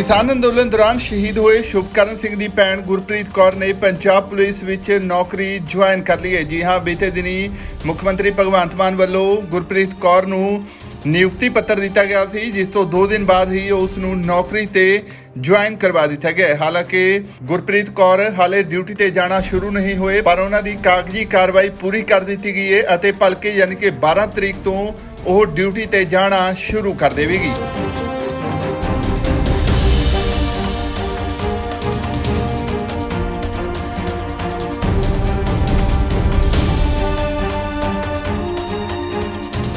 ਕਿਸਾਨ ਅੰਦੋਲਨ ਦੌਰਾਨ ਸ਼ਹੀਦ ਹੋਏ ਸ਼ੁਭਕਰਨ ਸਿੰਘ ਦੀ ਭੈਣ ਗੁਰਪ੍ਰੀਤ ਕੌਰ ਨੇ ਪੰਜਾਬ ਪੁਲਿਸ ਵਿੱਚ ਨੌਕਰੀ ਜੁਆਇਨ ਕਰ ਲਈ ਹੈ। ਜੀ ਹਾਂ, ਬੀਤੇ ਦਿਨੀ ਮੁੱਖ ਮੰਤਰੀ ਭਗਵੰਤ ਮਾਨ ਵੱਲੋਂ ਗੁਰਪ੍ਰੀਤ ਕੌਰ ਨੂੰ ਨਿਯੁਕਤੀ ਪੱਤਰ ਦਿੱਤਾ ਗਿਆ ਸੀ, ਜਿਸ ਤੋਂ 2 ਦਿਨ ਬਾਅਦ ਹੀ ਉਸ ਨੂੰ ਨੌਕਰੀ ਤੇ ਜੁਆਇਨ ਕਰਵਾ ਦਿੱਤਾ ਗਿਆ ਹਾਲਾਂਕਿ ਗੁਰਪ੍ਰੀਤ ਕੌਰ ਹਾਲੇ ਡਿਊਟੀ ਤੇ ਜਾਣਾ ਸ਼ੁਰੂ ਨਹੀਂ ਹੋਏ, ਪਰ ਉਹਨਾਂ ਦੀ ਕਾਗਜ਼ੀ ਕਾਰਵਾਈ ਪੂਰੀ ਕਰ ਦਿੱਤੀ ਗਈ ਹੈ ਅਤੇ ਭਲਕੇ ਯਾਨੀ ਕਿ 12 ਤਰੀਕ ਤੋਂ ਉਹ ਡਿਊਟੀ ਤੇ ਜਾਣਾ ਸ਼ੁਰੂ ਕਰ ਦੇਵੇਗੀ।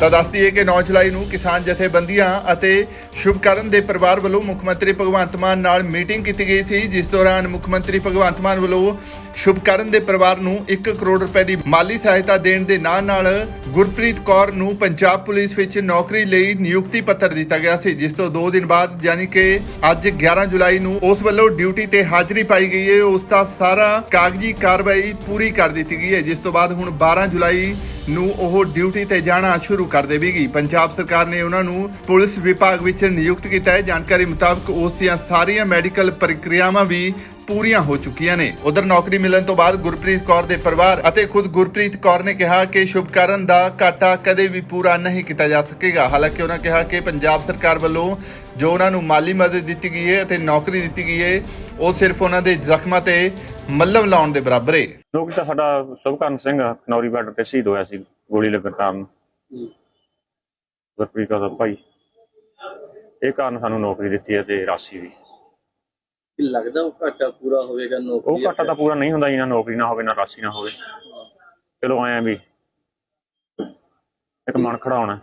ਤਾਂ ਦੱਸ ਦਈਏ ਕਿ 9 ਜੁਲਾਈ ਨੂੰ ਕਿਸਾਨ ਜਥੇਬੰਦੀਆਂ ਅਤੇ ਸ਼ੁਭਕਰਨ ਦੇ ਪਰਿਵਾਰ ਵੱਲੋਂ ਮੁੱਖ ਮੰਤਰੀ ਭਗਵੰਤ ਮਾਨ ਨਾਲ ਮੀਟਿੰਗ ਕੀਤੀ ਗਈ ਸੀ, ਜਿਸ ਦੌਰਾਨ ਮੁੱਖ ਮੰਤਰੀ ਭਗਵੰਤ ਮਾਨ ਵੱਲੋਂ ਸ਼ੁਭਕਰਨ ਦੇ ਪਰਿਵਾਰ ਨੂੰ 1 ਕਰੋੜ ਰੁਪਏ ਦੀ ਮਾਲੀ ਸਹਾਇਤਾ ਦੇਣ ਦੇ ਨਾਲ ਨਾਲ ਗੁਰਪ੍ਰੀਤ ਕੌਰ ਨੂੰ ਪੰਜਾਬ ਪੁਲਿਸ ਵਿੱਚ ਨੌਕਰੀ ਲਈ ਨਿਯੁਕਤੀ ਪੱਤਰ ਦਿੱਤਾ ਗਿਆ ਸੀ, ਜਿਸ ਤੋਂ 2 ਦਿਨ ਬਾਅਦ ਯਾਨੀ ਕਿ ਅੱਜ 11 ਜੁਲਾਈ ਨੂੰ ਉਸ ਵੱਲੋਂ ਡਿਊਟੀ ਤੇ ਹਾਜ਼ਰੀ ਪਾਈ ਗਈ ਹੈ, ਉਸ ਦਾ ਸਾਰਾ ਕਾਗਜ਼ੀ ਕਾਰਵਾਈ ਪੂਰੀ ਕਰ ਦਿੱਤੀ ਗਈ ਹੈ, ਜਿਸ ਤੋਂ ਬਾਅਦ ਹੁਣ 12 ਜੁਲਾਈ ਨੂੰ ਉਹ ਡਿਊਟੀ ਤੇ ਜਾਣਾ ਸ਼ੁਰੂ ਕਰ ਦੇਵੇਗੀ। ਪੰਜਾਬ ਸਰਕਾਰ ਨੇ ਉਹਨਾਂ ਨੂੰ ਪੁਲਿਸ ਵਿਭਾਗ ਵਿੱਚ ਨਿਯੁਕਤ ਕੀਤਾ ਹੈ। ਜਾਣਕਾਰੀ ਮੁਤਾਬਕ ਉਸ ਦੀਆਂ ਸਾਰੀਆਂ ਮੈਡੀਕਲ ਪ੍ਰਕਿਰਿਆਵਾਂ ਵੀ ਪੂਰੀਆਂ ਹੋ ਚੁੱਕੀਆਂ ਨੇ। ਉਧਰ ਨੌਕਰੀ ਮਿਲਣ ਤੋਂ ਬਾਅਦ ਗੁਰਪ੍ਰੀਤ ਕੌਰ ਦੇ ਪਰਿਵਾਰ ਅਤੇ ਖੁਦ ਗੁਰਪ੍ਰੀਤ ਕੌਰ ਨੇ ਕਿਹਾ ਕਿ ਸ਼ੁਭਕਰਨ ਦਾ ਘਾਟਾ ਕਦੇ ਵੀ ਪੂਰਾ ਨਹੀਂ ਕੀਤਾ ਜਾ ਸਕੇਗਾ। ਹਾਲਾਂਕਿ ਉਹਨਾਂ ਕਿਹਾ ਕਿ ਪੰਜਾਬ ਸਰਕਾਰ ਵੱਲੋਂ ਜੋ ਉਹਨਾਂ ਨੂੰ ਮਾਲੀ ਮਦਦ ਦਿੱਤੀ ਗਈ ਹੈ ਅਤੇ ਨੌਕਰੀ ਦਿੱਤੀ ਗਈ ਹੈ, ਉਹ ਸਿਰਫ ਉਹਨਾਂ ਦੇ ਜ਼ਖਮਾਂ ਤੇ ਮੱਲਮ ਲਾਉਣ ਦੇ ਬਰਾਬਰ ਹੈ। ਲੋਕ ਤਾਂ ਸਾਡਾ ਸੁਭਕਰਨ ਸਿੰਘ ਨੌਰੀ ਬਾਰਡਰ ਤੇ ਸ਼ਹੀਦ ਹੋਇਆ ਸੀ, ਗੋਲੀ ਲੱਗਣ ਕਾਰਨ। ਗੁਰਪ੍ਰੀਤ ਦਾ ਭਾਈ। ਇਹ ਕਾਰਨ ਸਾਨੂੰ ਨੌਕਰੀ ਦਿੱਤੀ ਹੈ ਤੇ ਰਾਸ਼ੀ ਵੀ। ਕਿ ਲੱਗਦਾ ਉਹ ਘਾਟਾ ਪੂਰਾ ਹੋਵੇਗਾ ਉਹ ਨੌਕਰੀ ਘਾਟਾ ਤਾਂ ਪੂਰਾ ਨਹੀਂ ਹੁੰਦਾ ਜੀ ਨਾ ਨੌਕਰੀ ਨਾ ਹੋਵੇ ਨਾ ਰਾਸ਼ੀ ਨਾ ਹੋਵੇ। ਚਲੋ ਆਏ ਆ ਵੀ ਇੱਕ ਮਨ ਖੜਾਉਣਾ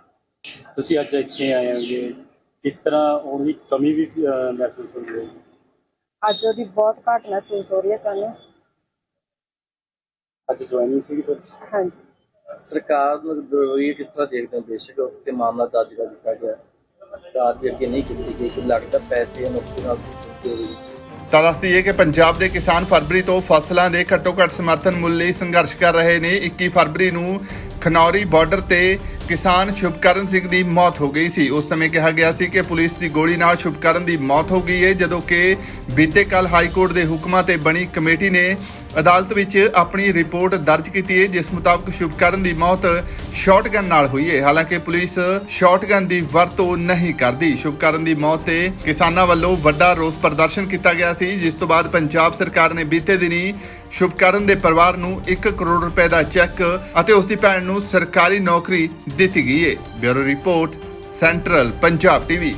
ਤੁਸੀਂ ਅੱਜ ਇੱਥੇ ਆਏ ਹੋਗੇ ਕਿਸ ਤਰ੍ਹਾਂ ਉਹਦੀ ਕਮੀ ਵੀ ਅਹ, ਮਹਿਸੂਸ ਹੋ ਰਹੀ ਹੈ? ਅੱਜ ਉਹਦੀ ਬਹੁਤ ਘੱਟ ਮਹਿਸੂਸ ਹੋ ਰਹੀ ਹੈ ਸਾਨੂੰ। ਅੱਜ ਜੁਆਇਨਿੰਗ ਸੀ ਤੁਹਾਡੀ? ਹਾਂਜੀ। ਸਰਕਾਰ ਨੂੰ ਰਵਈਏ ਕਿਸ ਤਰ੍ਹਾਂ ਦੇਖਦੇ ਹੋ? ਬੇਸ਼ੱਕ ਉਸ ਤੇ ਮਾਮਲਾ ਦਰਜ ਕਰ ਦਿੱਤਾ ਗਿਆ। ਸਰਕਾਰ ਦੇ ਅੱਗੇ ਨਹੀਂ ਕੀਤੀ ਗਈ ਕਿ ਲੱਗਦਾ ਪੈਸੇ ਨੌਕਰੀ ਨਾਲ ਸੰਬੰਧਿਤ ਹੋਈ ਤਾਂ ਦੱਸ ਦਈਏ ਕਿ ਪੰਜਾਬ ਦੇ ਕਿਸਾਨ ਫਰਵਰੀ ਤੋਂ ਫਸਲਾਂ ਦੇ ਘੱਟੋ ਘੱਟ ਸਮਰਥਨ ਮੁੱਲ ਲਈ ਸੰਘਰਸ਼ ਕਰ ਰਹੇ ਨੇ। 21 ਫਰਵਰੀ ਨੂੰ ਖਨੌਰੀ ਬਾਰਡਰ ਤੇ ਕਿਸਾਨ ਸ਼ੁਭਕਰਨ ਸਿੰਘ ਦੀ ਮੌਤ ਹੋ ਗਈ ਸੀ। ਉਸ ਸਮੇਂ ਕਿਹਾ ਗਿਆ ਸੀ ਕਿ ਪੁਲਿਸ ਦੀ ਗੋਲੀ ਨਾਲ ਸ਼ੁਭਕਰਨ ਦੀ ਮੌਤ ਹੋ ਗਈ ਹੈ, ਜਦੋਂ ਕਿ ਬੀਤੇ ਕੱਲ ਹਾਈ ਕੋਰਟ ਦੇ ਹੁਕਮਾਂ ਤੇ ਬਣੀ ਕਮੇਟੀ ਨੇ ਅਦਾਲਤ ਵਿੱਚ ਆਪਣੀ ਰਿਪੋਰਟ ਦਰਜ ਕੀਤੀ ਹੈ, ਜਿਸ ਮੁਤਾਬਕ ਸ਼ੁਭਕਰਨ ਦੀ ਮੌਤ ਸ਼ਾਟਗਨ ਨਾਲ ਹੋਈ ਹੈ। ਹਾਲਾਂਕਿ ਪੁਲਿਸ ਸ਼ਾਟਗਨ ਦੀ ਵਰਤੋਂ ਨਹੀਂ ਕਰਦੀ। ਸ਼ੁਭਕਰਨ ਦੀ ਮੌਤ ਤੇ ਕਿਸਾਨਾਂ ਵੱਲੋਂ ਵੱਡਾ ਰੋਸ ਪ੍ਰਦਰਸ਼ਨ ਕੀਤਾ ਗਿਆ ਸੀ, ਜਿਸ ਤੋਂ ਬਾਅਦ ਪੰਜਾਬ ਸਰਕਾਰ ਨੇ ਬੀਤੇ ਦਿਨੀ ਸ਼ੁਭਕਰਨ ਦੇ ਪਰਿਵਾਰ ਨੂੰ 1 ਕਰੋੜ ਰੁਪਏ ਦਾ ਚੈੱਕ ਅਤੇ ਉਸ ਦੀ ਭੈਣ ਨੂੰ ਸਰਕਾਰੀ ਨੌਕਰੀ ਦਿੱਤੀ ਗਈ ਹੈ। Bureau report, central Punjab TV.